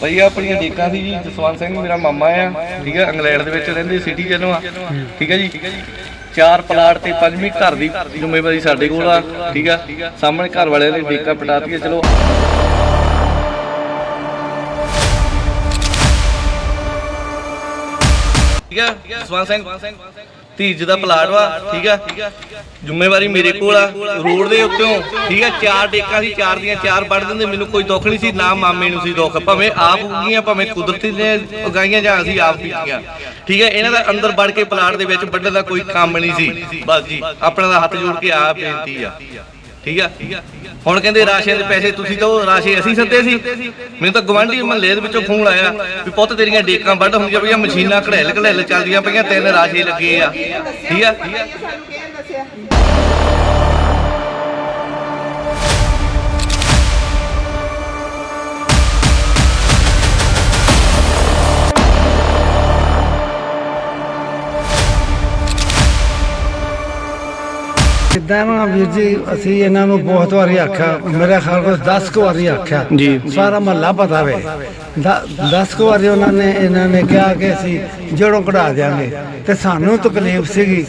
ਭਾਈ ਆਪਣੀਆਂ ਡੇਕਾਂ ਸੀ ਜੀ, ਜਸਵੰਤ ਸਿੰਘ, ਮੇਰਾ ਮਾਮਾ ਆ, ਠੀਕ ਹੈ ਇੰਗਲੈਂਡ ਦੇ ਵਿੱਚ ਰਹਿੰਦੇ ਸਿਟੀ ਜਨੋਂ ਆ, ਠੀਕ ਹੈ ਜੀ। ਚਾਰ ਪਲਾਟ ਤੇ ਪੰਜਵੀਂ ਘਰ ਦੀ ਜ਼ਿੰਮੇਵਾਰੀ ਸਾਡੇ ਕੋਲ ਆ, ਠੀਕ ਆ। ਸਾਹਮਣੇ ਘਰ ਵਾਲਿਆਂ ਨੇ ਡੇਕਾਂ ਪਟਾਤੀਆਂ, ਚਲੋ। ਠੀਕ ਆ, ਜਸਵੰਤ ਸਿੰਘ। ਧੀਰਜ ਦਾ ਪਲਾਟ ਵਾ, ਠੀਕ ਆ? ਜ਼ਿੰਮੇਵਾਰੀ ਮੇਰੇ ਕੋਲ ਆ, ਰੋਡ ਦੇ ਉੱਤੋਂ, ਠੀਕ ਆ? ਚਾਰ ਡੇਕਾਂ ਸੀ, ਚਾਰ ਦੀਆਂ ਚਾਰ ਵੱਢ ਦਿੰਦੇ, ਮੈਨੂੰ ਕੋਈ ਦੁੱਖ ਨਹੀਂ ਸੀ, ਨਾ ਮਾਮੇ ਨੂੰ ਸੀ ਦੁੱਖ। ਭਾਵੇਂ ਆਪ ਉਗੀਆਂ, ਭਾਵੇਂ ਕੁਦਰਤੀ ਨੇ ਉਗਾਈਆਂ ਜਾਂ ਅਸੀਂ ਆਪ ਬੀਜੀਆਂ ਠੀਕ ਹੈ ਇਹਨਾਂ ਦਾ ਅੰਦਰ ਵੜ ਕੇ ਪਲਾਟ ਦੇ ਵਿੱਚ ਵੱਢਣ ਦਾ ਕੋਈ ਕੰਮ ਨਹੀਂ ਸੀ। ਬਸ ਜੀ, ਆਪਣਾ ਦਾ ਹੱਥ ਜੋੜ ਕੇ ਆ ਬੇਨਤੀ ਆ। ਠੀਕ ਆ? ਹੁਣ ਕਹਿੰਦੇ ਰਾਸ਼ਨ ਦੇ ਪੈਸੇ ਤੁਸੀਂ ਤਾਂ ਉਹ ਰਾਸ਼ੇ ਅਸੀਂ ਸੱਦੇ ਸੀ। ਮੈਨੂੰ ਤਾਂ ਗਵਾਂਢੀ ਮਹੱਲੇ ਦੇ ਵਿੱਚੋਂ ਫੋਨ ਆਇਆ ਵੀ ਪੁੱਤ ਤੇਰੀਆਂ ਡੇਕਾਂ ਵੱਢ ਹੁੰਦੀਆਂ ਪਈਆਂ, ਮਸ਼ੀਨਾਂ ਘੜੈਲ ਘੜੈਲ ਚੱਲਦੀਆਂ ਪਈਆਂ, ਤਿੰਨ ਰਾਸ਼ੇ ਲੱਗੇ ਆ। ਠੀਕ ਆ? ਨਾ ਵੀਰ ਜੀ ਅਸੀਂ ਇਹਨਾਂ ਨੂੰ ਬਹੁਤ ਵਾਰੀ ਆਖਿਆ ਮੇਰੇ ਖਿਆਲ ਕੋਲ 10 ਕੁ ਵਾਰੀ ਆਖਿਆ ਜੀ। ਸਾਰਾ ਮਹੱਲਾ ਪਤਾ ਵੇ। 10 ਕੁ ਵਾਰੀ ਉਹਨਾਂ ਨੇ ਇਹਨਾਂ ਨੇ ਕਿਹਾ ਕਿ ਅਸੀਂ ਜੜੋਂ ਕਢਾ ਦਿਆਂਗੇ। ਤੇ ਸਾਨੂੰ ਤਕਲੀਫ ਸੀਗੀ।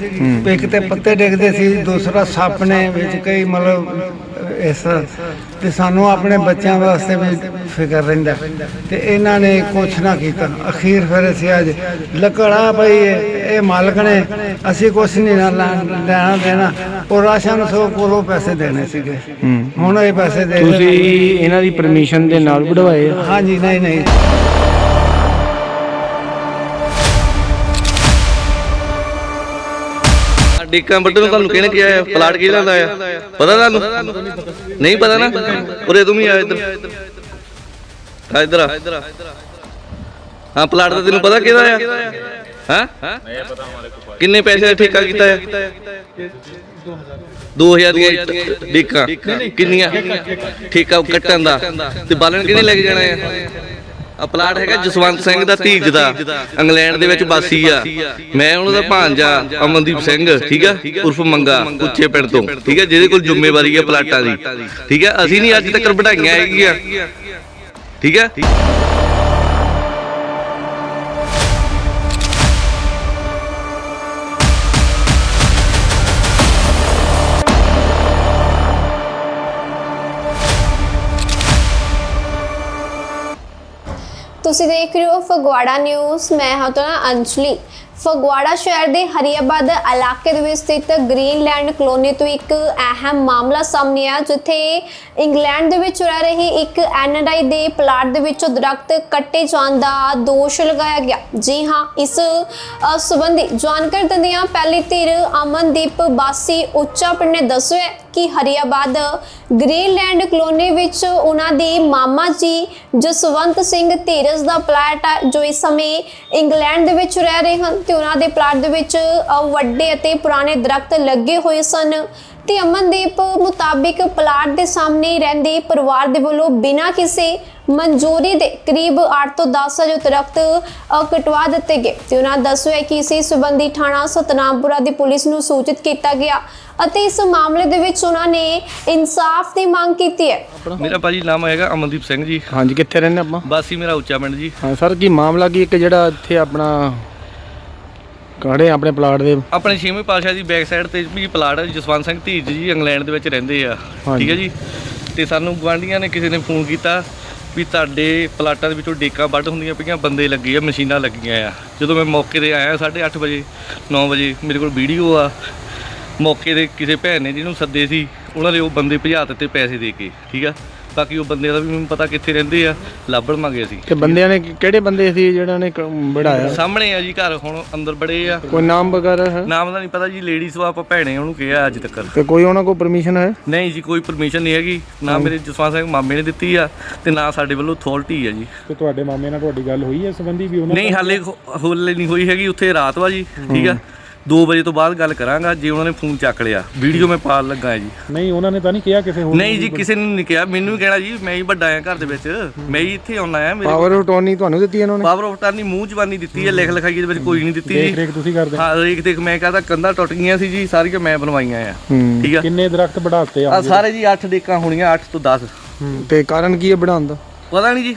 ਇੱਕ ਤੇ ਪੱਤੇ ਡਿੱਗਦੇ ਸੀ ਦੂਸਰਾ ਸੱਪ ਨੇ ਵਿੱਚ ਕਈ ਮਤਲਬ ਇਸ ਤੇ ਸਾਨੂੰ ਆਪਣੇ ਬੱਚਿਆਂ ਵਾਸਤੇ ਵੀ ਫਿਕਰ ਰਹਿੰਦਾ। ਤੇ ਇਹਨਾਂ ਨੇ ਕੁਛ ਨਾ ਕੀਤਾ। ਅਖੀਰ ਫਿਰ ਅਸੀਂ ਅੱਜ ਲੱਕੜਾ ਭਈ ਇਹ ਮਾਲਕ ਨੇ ਅਸੀਂ ਕੁਛ ਨਹੀਂ ਲੈਣਾ ਦੇਣਾ। ਉਹ ਰਾਸ਼ਨ ਸੋ ਕੋਲੋਂ ਪੈਸੇ ਦੇਣੇ ਸੀਗੇ। ਹੁਣ ਇਹ ਪੈਸੇ ਦੇ ਤੁਸੀਂ ਇਹਨਾਂ ਦੀ ਪਰਮਿਸ਼ਨ ਦੇ ਨਾਲ ਵਢਵਾਏ? ਹਾਂਜੀ ਨਹੀਂ ਨਹੀਂ। ਡੇਕਾਂ ਵੱਢਣ ਨੂੰ ਤੁਹਾਨੂੰ ਕਿਹਨੇ ਕਿਹਾ ਪਲਾਟ ਕਿਹਦਾ ਦਾ ਆ ਪਤਾ ਤੁਹਾਨੂੰ? ਨਹੀਂ ਪਤਾ ਨਾ? ਉਰੇ ਤੂੰ ਵੀ ਆ ਇੱਧਰ। ਆ ਇੱਧਰ ਆ। ਹਾਂ ਪਲਾਟ ਦਾ ਤੈਨੂੰ ਪਤਾ ਕਿਹਦਾ ਆ? ਹਾਂ? ਕਿੰਨੇ ਪੈਸੇ ਦਾ ਠੇਕਾ ਕੀਤਾ ਹੈ 2000 ਦੀਆਂ ਇੱਟ- ਕਿੰਨੀਆਂ? ਠੇਕਾ ਕੱਟਣ ਦਾ। ਤੇ ਬਾਲਣ ਕਿਹਨੇ ਲੈ ਕੇ ਜਾਣਾ ਆ? ਪਲਾਟ ਹੈਗਾ ਜਸਵੰਤ ਸਿੰਘ ਦਾ ਧੀਜ ਦਾ, ਇੰਗਲੈਂਡ ਦੇ ਵਿੱਚ ਵਾਸੀ ਆ। ਮੈਂ ਉਹਨਾਂ ਦਾ ਭਾਂਜਾ ਅਮਨਦੀਪ ਸਿੰਘ, ਠੀਕ ਆ? ਉਰਫ ਮੰਗਾ, ਉੱਚੇ ਪਿੰਡ ਤੋਂ, ਠੀਕ ਆ? ਜਿਹਦੇ ਕੋਲ ਜ਼ਿੰਮੇਵਾਰੀ ਆ ਪਲਾਟਾਂ ਦੀ, ਠੀਕ ਆ? ਅਸੀਂ ਨਹੀਂ ਅੱਜ ਤੱਕ ਵਧਾਈਆਂ ਹੈਗੀਆਂ, ਠੀਕ ਆ? ਤੁਸੀਂ ਦੇਖ ਰਹੇ ਹੋ ਫਗਵਾੜਾ ਨਿਊਜ਼। ਮੈਂ ਹਾਂ ਤੁਹਾਡਾ ਅੰਜਲੀ। ਫਗਵਾੜਾ ਸ਼ਹਿਰ ਦੇ ਹਰੀਆਬਾਦ ਇਲਾਕੇ ਦੇ ਵਿੱਚ ਸਥਿਤ ਗ੍ਰੀਨਲੈਂਡ ਕਲੋਨੀ ਤੋਂ ਇੱਕ ਅਹਿਮ ਮਾਮਲਾ ਸਾਹਮਣੇ ਆਇਆ, ਜਿੱਥੇ ਇੰਗਲੈਂਡ ਦੇ ਵਿੱਚ ਰਹਿ ਰਹੀ ਇੱਕ ਐਨਆਰਆਈ ਦੇ ਪਲਾਟ ਦੇ ਵਿੱਚੋਂ ਦਰਖਤ ਕੱਟੇ ਜਾਣ ਦਾ ਦੋਸ਼ ਲਗਾਇਆ ਗਿਆ। ਜੀ ਹਾਂ, ਇਸ ਸੰਬੰਧੀ ਜਾਣਕਾਰੀ ਦਿੰਦਿਆਂ ਪਹਿਲੀ ਧਿਰ ਅਮਨਦੀਪ ਬਾਸੀ ਉੱਚਾ ਪਿੰਡ ਨੇ ਦੱਸਿਆ ਕਿ ਹਰੀਆਬਾਦ ਗ੍ਰੀਨਲੈਂਡ ਕਲੋਨੀ ਵਿੱਚ ਉਹਨਾਂ ਦੇ ਮਾਮਾ ਜੀ ਜਸਵੰਤ ਸਿੰਘ ਧੀਰਜ ਦਾ ਪਲਾਟ ਹੈ ਜੋ ਇਸ ਸਮੇਂ ਇੰਗਲੈਂਡ ਦੇ ਵਿੱਚ ਰਹਿ ਰਹੇ ਹਨ ਤੇ ਉਹਨਾਂ ਦੇ ਪਲਾਟ ਦੇ ਵਿੱਚ ਵੱਡੇ ਅਤੇ ਪੁਰਾਣੇ ਦਰਖਤ ਲੱਗੇ ਹੋਏ ਸਨ ਤੇ ਅਮਨਦੀਪ ਮੁਤਾਬਿਕ ਪਲਾਟ ਦੇ ਸਾਹਮਣੇ ਰਹਿੰਦੇ ਪਰਿਵਾਰ ਦੇ ਵੱਲੋਂ ਬਿਨਾਂ ਕਿਸੇ ਮਨਜ਼ੂਰੀ ਦੇ ਕਰੀਬ 8 ਤੋਂ 10 ਜੋ ਦਰਖਤ ਕਟਵਾ ਦਿੱਤੇ ਗਏ। ਤੇ ਉਹਨਾਂ ਦੱਸਿਆ ਕਿ ਇਸੇ ਸੰਬੰਧੀ ਥਾਣਾ ਸਤਨਾਮਪੁਰਾ ਦੀ ਪੁਲਿਸ ਨੂੰ ਸੂਚਿਤ ਕੀਤਾ ਗਿਆ ਅਤੇ ਇਸ ਮਾਮਲੇ ਦੇ ਵਿੱਚ ਉਹਨਾਂ ਨੇ ਇਨਸਾਫ ਦੀ ਮੰਗ ਕੀਤੀ ਹੈ। ਮੇਰਾ ਭਾਜੀ ਨਾਮ ਹੈਗਾ ਅਮਨਦੀਪ ਸਿੰਘ ਜੀ। ਹਾਂਜੀ ਕਿੱਥੇ ਰਹਿੰਦੇ ਆਪਾਂ? ਬਾਸੀ ਮੇਰਾ ਉੱਚਾ ਪਿੰਡ ਜੀ। ਹਾਂ ਸਰ ਕੀ ਮਾਮਲਾ ਕੀ? ਇੱਕ ਜਿਹੜਾ ਇੱਥੇ ਆਪਣਾ ਕਾੜੇ ਆਪਣੇ ਪਲਾਟ ਦੇ। ਆਪਣੇ ਛੇਵੇਂ ਪਾਤਸ਼ਾਹ ਦੀ ਬੈਕ ਸਾਈਡ ਤੇ ਵੀ ਪਲਾਟ ਹੈ ਜਸਵੰਤ ਸਿੰਘ ਧੀਜ ਜੀ ਇੰਗਲੈਂਡ ਦੇ ਵਿੱਚ ਰਹਿੰਦੇ ਆ। ਠੀਕ ਹੈ ਜੀ? ਤੇ ਸਾਨੂੰ ਗਵਾਂਢੀਆਂ ਨੇ ਕਿਸੇ ਨੇ ਫੋਨ ਕੀਤਾ ਵੀ ਤੁਹਾਡੇ ਪਲਾਟਾਂ ਦੇ ਵਿੱਚੋਂ ਡੇਕਾਂ ਵੱਢ ਹੁੰਦੀਆਂ ਪਈਆਂ, ਬੰਦੇ ਲੱਗੇ ਆ, ਮਸ਼ੀਨਾਂ ਲੱਗੀਆਂ ਆ। ਜਦੋਂ ਮੈਂ ਮੌਕੇ ਤੇ ਆਇਆ 8:30 ਵਜੇ 9 ਵਜੇ, ਮੇਰੇ ਕੋਲ ਵੀਡੀਓ ਆ। ਮੌਕੇ ਦੇ ਕਿਸੇ ਭੈਣ ਨੇ ਜਿਹਨੂੰ ਸੱਦੇ ਸੀ, ਉਹਨਾਂ ਦੇ ਉਹ ਬੰਦੇ ਭਜਾ ਦਿੱਤੇ ਪੈਸੇ ਦੇ ਕੇ, ਠੀਕ ਆ? ਬਾਕੀ ਉਹ ਬੰਦੇ ਦਾ ਵੀ ਮੈਨੂੰ ਪਤਾ ਕਿੱਥੇ ਰਹਿੰਦੇ ਆ ਲੱਭਣ ਮੰਗੇ ਸੀ ਤੇ ਬੰਦਿਆਂ ਨੇ ਕਿਹੜੇ ਬੰਦੇ ਸੀ ਜਿਹੜਾ ਨੇ ਵਢਾਇਆ ਸਾਹਮਣੇ ਆ ਜੀ ਘਰ ਹੁਣ ਅੰਦਰ ਬੜੇ ਆ। ਕੋਈ ਨਾਮ ਵਗੈਰਾ ਹੈ? ਨਾਮ ਦਾ ਨਹੀਂ ਪਤਾ ਜੀ ਲੇਡੀਜ਼ ਵਾ ਆਪਾਂ ਭੈਣੇ ਉਹਨੂੰ ਕਿਹਾ ਅੱਜ ਤੱਕ। ਤੇ ਕੋਈ ਉਹਨਾਂ ਕੋਲ ਪਰਮਿਸ਼ਨ ਹੈ? ਨਹੀਂ ਜੀ ਕੋਈ ਪਰਮਿਸ਼ਨ ਨਹੀਂ ਹੈਗੀ। ਨਾ ਮੇਰੇ ਜਸਵੰਤ ਸਿੰਘ ਮਾਮੇ ਨੇ ਦਿੱਤੀ ਆ ਤੇ ਨਾ ਸਾਡੇ ਵੱਲੋਂ ਅਥਾਰਟੀ ਆ ਜੀ। ਤੇ ਤੁਹਾਡੇ ਮਾਮੇ ਨਾਲ ਤੁਹਾਡੀ ਗੱਲ ਹੋਈ ਹੈ ਸੰਬੰਧੀ ਵੀ ਉਹਨਾਂ ਨਹੀਂ ਹਾਲੇ ਹੋਲੇ ਨਹੀਂ ਹੋਈ ਹੈਗੀ ਉੱਥੇ ਰਾਤ ਵਾ ਜੀ ਠੀਕ ਆ। 2 ਵਜੇ ਤੋਂ ਬਾਅਦ ਗੱਲ ਕਰਾਂਗਾ ਜੇ ਉਹਨਾਂ ਨੇ ਫੋਨ ਚੱਕ ਲਿਆ। ਵੀਡੀਓ ਮੈਂ ਪਾਲ ਲੱਗਾ ਜੀ। ਨਹੀਂ ਉਹਨਾਂ ਨੇ ਤਾਂ ਨਹੀਂ ਕਿਹਾ ਕਿਸੇ ਹੋਰ ਨਹੀਂ ਜੀ ਕਿਸੇ ਨੇ ਨਹੀਂ ਕਿਹਾ। ਮੈਨੂੰ ਵੀ ਕਹਿਣਾ ਜੀ ਮੈਂ ਹੀ ਵੱਡਾ ਆ ਘਰ ਦੇ ਵਿੱਚ। ਮੈਂ ਹੀ ਇੱਥੇ ਆਉਣਾ ਆ ਮੇਰੇ ਪਾਵਰ ਆਫ ਟੋਨੀ ਤੁਹਾਨੂੰ ਦਿੱਤੀ ਇਹਨਾਂ ਨੇ? ਪਾਵਰ ਆਫ ਟਰਨੀ ਮੂੰਹ ਜ਼ਬਾਨੀ ਦਿੱਤੀ ਹੈ ਲਿਖ ਲਿਖਾਈ ਦੇ ਵਿੱਚ ਕੋਈ ਨਹੀਂ ਦਿੱਤੀ ਦੇਖ ਜੀ ਰੇਖ ਤੁਸੀਂ ਕਰਦੇ। ਹਾਂ ਦੇਖ ਦੇਖ ਮੈਂ ਕਹਦਾ ਕੰਧਾਂ ਟੁੱਟ ਗਈਆਂ ਸੀ ਜੀ ਸਾਰੀਆਂ ਮੈਂ ਬਣਵਾਈਆਂ ਆ। ਹੂੰ। ਠੀਕ ਆ? ਕਿੰਨੇ ਦਰਖਤ ਵਧਾਤੇ ਆ ਆ ਸਾਰੇ ਜੀ 8 ਡੇਕਾਂ ਹੋਣੀਆਂ 8 ਤੋਂ 10 ਤੇ ਕਾਰਨ ਕੀ ਹੈ ਵਢਾਉਣ ਦਾ? ਪਤਾ ਨਹੀਂ ਜੀ।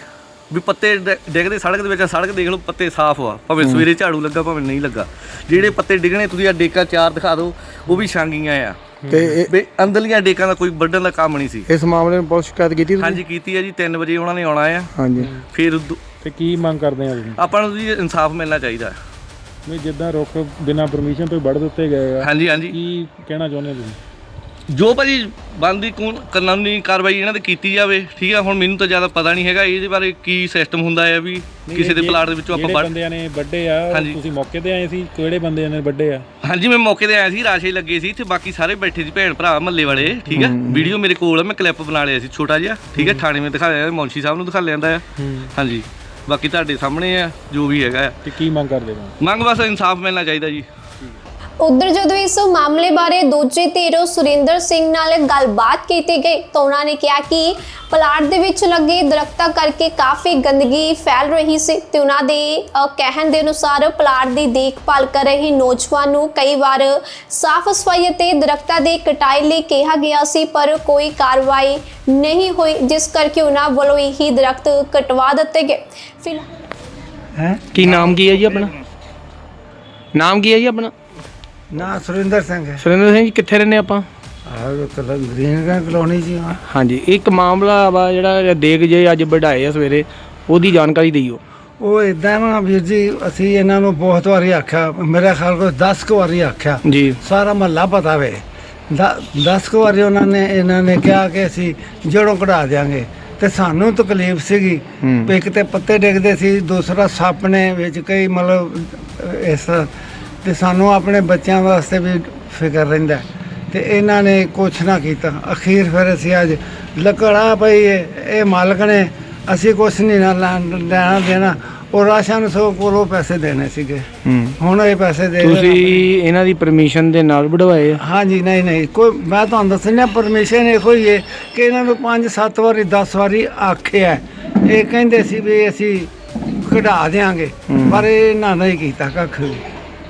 ਵੀ ਪੱਤੇ ਡ- ਡਿੱਗਦੇ ਸੜਕ ਦੇ ਵਿੱਚ ਆ, ਸੜਕ ਦੇਖ ਲਓ ਪੱਤੇ ਸਾਫ਼ ਆ। ਭਾਵੇਂ ਸਵੇਰੇ ਝਾੜੂ ਲੱਗਾ ਭਾਵੇਂ ਨਹੀਂ ਲੱਗਾ। ਜਿਹੜੇ ਪੱਤੇ ਡਿੱਗਣੇ ਤੁਸੀਂ ਆ ਡੇਕਾ ਚਾਰ ਦਿਖਾ ਦਿਓ ਉਹ ਵੀ ਛਾਂਗੀਆਂ ਆ। ਤੇ ਇਹ- ਵੀ ਅੰਦਰਲੀਆਂ ਡੇਕਾਂ ਦਾ ਕੋਈ ਵੱਢਣ ਦਾ ਕੰਮ ਨਹੀਂ ਸੀ। ਇਸ ਮਾਮਲੇ ਨੂੰ ਪੁਲਿਸ ਸ਼ਿਕਾਇਤ ਕੀਤੀ ਤੁਸੀਂ? ਹਾਂਜੀ ਕੀਤੀ ਹੈ ਜੀ 3 ਵਜੇ ਉਹਨਾਂ ਨੇ ਆਉਣਾ ਆ। ਹਾਂਜੀ। ਫਿਰ ਉਦੋਂ- ਤੇ ਕੀ ਮੰਗ ਕਰਦੇ ਆ ਤੁਸੀਂ? ਆਪਾਂ ਨੂੰ ਜੀ ਇਨਸਾਫ ਮਿਲਣਾ ਚਾਹੀਦਾ। ਨਹੀਂ ਜਿੱਦਾਂ ਰੁੱਖ ਬਿਨਾਂ ਪਰਮਿਸ਼ਨ ਤੋਂ ਹੀ ਵੱਢ ਦਿੱਤੇ ਗਏ ਆ। ਹਾਂਜੀ ਹਾਂਜੀ। ਕੀ ਕਹਿਣਾ ਚਾਹੁੰਦੇ ਹੋ ਤੁਸੀਂ? ਜੋ ਭਾਜੀ ਬੰਦੀ ਕਾਨੂੰਨੀ ਕਾਰਵਾਈ ਇਹਨਾਂ ਤੇ ਕੀਤੀ ਜਾਵੇ ਠੀਕ ਆ? ਹੁਣ ਮੈਨੂੰ ਤਾਂ ਜ਼ਿਆਦਾ ਪਤਾ ਨਹੀਂ ਹੈਗਾ ਇਹਦੇ ਬਾਰੇ ਕੀ ਸਿਸਟਮ ਹੁੰਦਾ ਹੈ ਵੀ ਕਿਸੇ ਦੇ ਪਲਾਟ ਦੇ ਵਿੱਚੋਂ ਆਪਾਂ ਜਿਹੜੇ ਬੰਦਿਆਂ ਨੇ ਵੱਡੇ ਆ। ਤੁਸੀਂ ਮੌਕੇ ਤੇ ਆਏ ਸੀ ਕਿਹੜੇ ਬੰਦਿਆਂ ਨੇ ਵੱਡੇ ਆ? ਹਾਂਜੀ ਮੈਂ ਮੌਕੇ ਤੇ ਆਇਆ ਸੀ ਰਾਸ਼ੇ ਲੱਗੇ ਸੀ ਤੇ ਬਾਕੀ ਸਾਰੇ ਬੈਠੇ ਸੀ ਭੈਣ ਭਰਾ ਮੱਲੇ ਵਾਲੇ ਠੀਕ ਹੈ ਵੀਡੀਓ ਮੇਰੇ ਕੋਲ ਆ ਮੈਂ ਕਲਿੱਪ ਬਣਾ ਲਿਆ ਸੀ ਛੋਟਾ ਜਿਹਾ ਠੀਕ ਹੈ। ਥਾਣੇ ਵਿੱਚ ਦਿਖਾਇਆ ਮੌਂਸ਼ੀ ਸਾਹਿਬ ਨੂੰ ਦਿਖਾ ਲਿਆਂਦਾ ਆ। ਹਾਂਜੀ। ਬਾਕੀ ਤੁਹਾਡੇ ਸਾਹਮਣੇ ਆ ਜੋ ਵੀ ਹੈਗਾ ਆ। ਤੇ ਕੀ ਮੰਗ ਕਰਦੇ ਹੋ? ਮੰਗ ਬਸ ਇਨਸਾਫ ਮਿਲਣਾ ਚਾਹੀਦਾ ਜੀ। ਉਧਰ ਜਦੋਂ ਇਸ ਮਾਮਲੇ ਬਾਰੇ ਦੂਜੇ ਧਿਰ ਸੁਰਿੰਦਰ ਸਿੰਘ ਨਾਲ ਗੱਲਬਾਤ ਕੀਤੀ ਗਈ ਤਾਂ ਉਹਨਾਂ ਨੇ ਕਿਹਾ ਕਿ ਪਲਾਟ ਦੇ ਵਿੱਚ ਲੱਗੇ ਦਰਖਤਾਂ ਕਰਕੇ ਕਾਫੀ ਗੰਦਗੀ ਫੈਲ ਰਹੀ ਸੀ ਤੇ ਉਹਨਾਂ ਦੇ ਕਹਿਣ ਦੇ ਅਨੁਸਾਰ ਪਲਾਟ ਦੀ ਦੇਖਭਾਲ ਕਰ ਰਹੇ ਨੌਜਵਾਨ ਨੂੰ ਕਈ ਵਾਰ ਸਾਫ਼ ਸਫ਼ਾਈ ਅਤੇ ਦਰਖਤਾਂ ਦੇ ਕਟਾਈ ਲਈ ਕਿਹਾ ਗਿਆ ਸੀ, ਪਰ ਕੋਈ ਕਾਰਵਾਈ ਨਹੀਂ ਹੋਈ, ਜਿਸ ਕਰਕੇ ਉਹਨਾਂ ਵੱਲੋਂ ਇਹੀ ਦਰਖਤ ਕਟਵਾ ਦਿੱਤੇ ਗਏ। ਫਿਲਹਾਲ ਹੈ? ਕੀ ਨਾਮ ਕੀ ਹੈ ਜੀ ਆਪਣਾ? ਨਾਮ ਕੀ ਹੈ ਜੀ ਆਪਣਾ? ਨਾ ਸੁਰਿੰਦਰ ਸਿੰਘ ਹੈ। ਸੁਰਿੰਦਰ ਸਿੰਘ ਜੀ ਕਿੱਥੇ ਰਹਿੰਦੇ ਆਪਾਂ? ਆਹ ਕਲਰ ਗ੍ਰੀਨ ਗਾਂ ਕਲੋਨੀ ਜੀ ਹਾਂ। ਹਾਂਜੀ ਇੱਕ ਮਾਮਲਾ ਵਾ ਜਿਹੜਾ ਦੇਖ ਜੇ ਅੱਜ ਵਢਾਏ ਆ ਸਵੇਰੇ ਉਹਦੀ ਜਾਣਕਾਰੀ ਦਿਓ। ਉਹ ਇਦਾਂ ਨਾ ਵੀਰ ਜੀ ਅਸੀਂ ਇਹਨਾਂ ਨੂੰ ਬਹੁਤ ਵਾਰੀ ਆਖਿਆ ਮੇਰੇ ਖਿਆਲ ਕੋਲ 10 ਕੁ ਵਾਰੀ ਆਖਿਆ। ਜੀ। ਸਾਰਾ ਮਹੱਲਾ ਪਤਾ ਵੇ। 10 ਕੁ ਵਾਰੀ ਉਹਨਾਂ ਨੇ ਇਹਨਾਂ ਨੇ ਕਿਹਾ ਕਿ ਅਸੀਂ ਜੜੋਂ ਕਢਾ ਦਿਆਂਗੇ। ਤੇ ਸਾਨੂੰ ਤਕਲੀਫ ਸੀਗੀ। ਇੱਕ ਤੇ ਪੱਤੇ ਡਿੱਗਦੇ ਸੀ ਦੂਸਰਾ ਸੱਪ ਨੇ ਵਿੱਚ ਕਈ ਮਤਲਬ ਇਸ ਤੇ ਸਾਨੂੰ ਆਪਣੇ ਬੱਚਿਆਂ ਵਾਸਤੇ ਵੀ ਫਿਕਰ ਰਹਿੰਦਾ ਤੇ ਇਹਨਾਂ ਨੇ ਕੁਛ ਨਾ ਕੀਤਾ। ਅਖੀਰ ਫਿਰ ਅਸੀਂ ਅੱਜ ਲੱਕੜਾ ਪਈ ਇਹ ਮਾਲਕ ਨੇ ਅਸੀਂ ਕੁਛ ਨਹੀਂ ਨਾ ਲੈਣ- ਦੇਣਾ। ਉਹ ਰਾਸ਼ਨ ਸੋ ਕੋਲੋਂ ਪੈਸੇ ਦੇਣੇ ਸੀਗੇ। ਹੁਣ ਇਹ ਪੈਸੇ ਦੇ। ਤੁਸੀਂ ਇਹਨਾਂ ਦੀ ਪਰਮਿਸ਼ਨ ਦੇ ਨਾਲ ਵਢਵਾਏ ਹਾਂਜੀ ਨਹੀਂ ਨਹੀਂ। ਕੋਈ ਮੈਂ ਤੁਹਾਨੂੰ ਦੱਸਣਾ ਪਰਮਿਸ਼ਨ ਇਹੋ ਹੀ ਹੈ ਕਿ ਇਹਨਾਂ ਨੂੰ 5-7 ਵਾਰੀ 10 ਵਾਰੀ ਆਖਿਆ ਇਹ ਕਹਿੰਦੇ ਸੀ ਵੀ ਅਸੀਂ ਕਢਾ ਦੇਾਂਗੇ ਪਰ ਇਹਨਾਂ ਨਹੀਂ ਕੀਤਾ ਕੱਖ ਵੀ।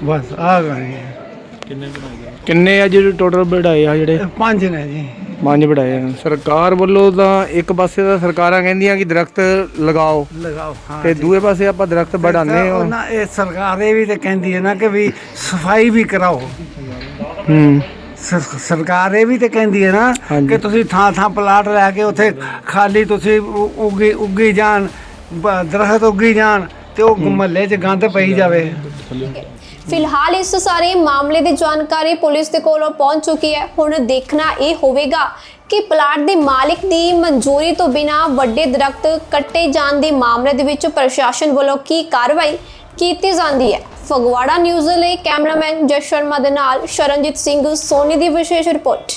ਬਸ ਆ। ਗਏ ਕਿੰਨੇ ਬਣਾਏ ਗਏ? ਕਿੰਨੇ ਅੱਜ ਟੋਟਲ ਵਢਾਏ ਆ ਜਿਹੜੇ? ਪੰਜ ਨੇ ਜੀ। ਪੰਜ ਵਢਾਏ ਆ। ਸਰਕਾਰ ਵੱਲੋਂ ਤਾਂ ਇੱਕ ਪਾਸੇ ਤਾਂ ਸਰਕਾਰਾਂ ਕਹਿੰਦੀਆਂ ਕਿ ਦਰਖਤ ਲਗਾਓ ਲਗਾਓ ਹਾਂ ਤੇ ਦੂਏ ਪਾਸੇ ਆਪਾਂ ਦਰਖਤ ਵਢਾਉਂਦੇ ਆ ਉਹਨਾਂ ਇਹ ਸਰਕਾਰ ਇਹ ਵੀ ਤੇ ਕਹਿੰਦੀ ਹੈ ਨਾ ਕਿ ਵੀ ਸਫ਼ਾਈ ਵੀ ਕਰਾਓ। ਹੂੰ। ਸ- ਸਰਕਾਰ ਇਹ ਵੀ ਤੇ ਕਹਿੰਦੀ ਹੈ ਨਾ ਹਾਂਜੀ। ਕਿ ਤੁਸੀਂ ਥਾਂ ਥਾਂ ਪਲਾਟ ਲੈ ਕੇ ਉੱਥੇ ਖਾਲੀ ਤੁਸੀਂ ਉ- ਉੱਗੀ ਉੱਗੀ ਜਾਣ ਬ- ਦਰਖਤ ਉੱਗੀ ਜਾਣ ਤੇ ਉਹ ਮਹੱਲੇ 'ਚ ਗੰਦ ਪਈ ਜਾਵੇ। ਫਿਲਹਾਲ ਇਸ ਸਾਰੇ ਮਾਮਲੇ ਦੀ ਜਾਣਕਾਰੀ ਪੁਲਿਸ ਦੇ ਕੋਲੋਂ ਪਹੁੰਚ ਚੁੱਕੀ ਹੈ। ਹੁਣ ਦੇਖਣਾ ਇਹ ਹੋਵੇਗਾ ਕਿ ਪਲਾਟ ਦੇ ਮਾਲਕ ਦੀ ਮਨਜ਼ੂਰੀ ਤੋਂ ਬਿਨਾ ਵੱਡੇ ਦਰਖਤ ਕੱਟੇ ਜਾਣ ਦੇ ਮਾਮਲੇ ਦੇ ਵਿੱਚ ਪ੍ਰਸ਼ਾਸਨ ਵੱਲੋਂ ਕੀ ਕਾਰਵਾਈ ਕੀਤੀ ਜਾਂਦੀ ਹੈ? ਫਗਵਾੜਾ ਨਿਊਜ਼ ਲਈ ਕੈਮਰਾਮੈਨ ਜਸ ਸ਼ਰਮਾ ਦੇ ਨਾਲ ਸ਼ਰਨਜੀਤ ਸਿੰਘ ਸੋਨੀ ਦੀ ਵਿਸ਼ੇਸ਼ ਰਿਪੋਰਟ।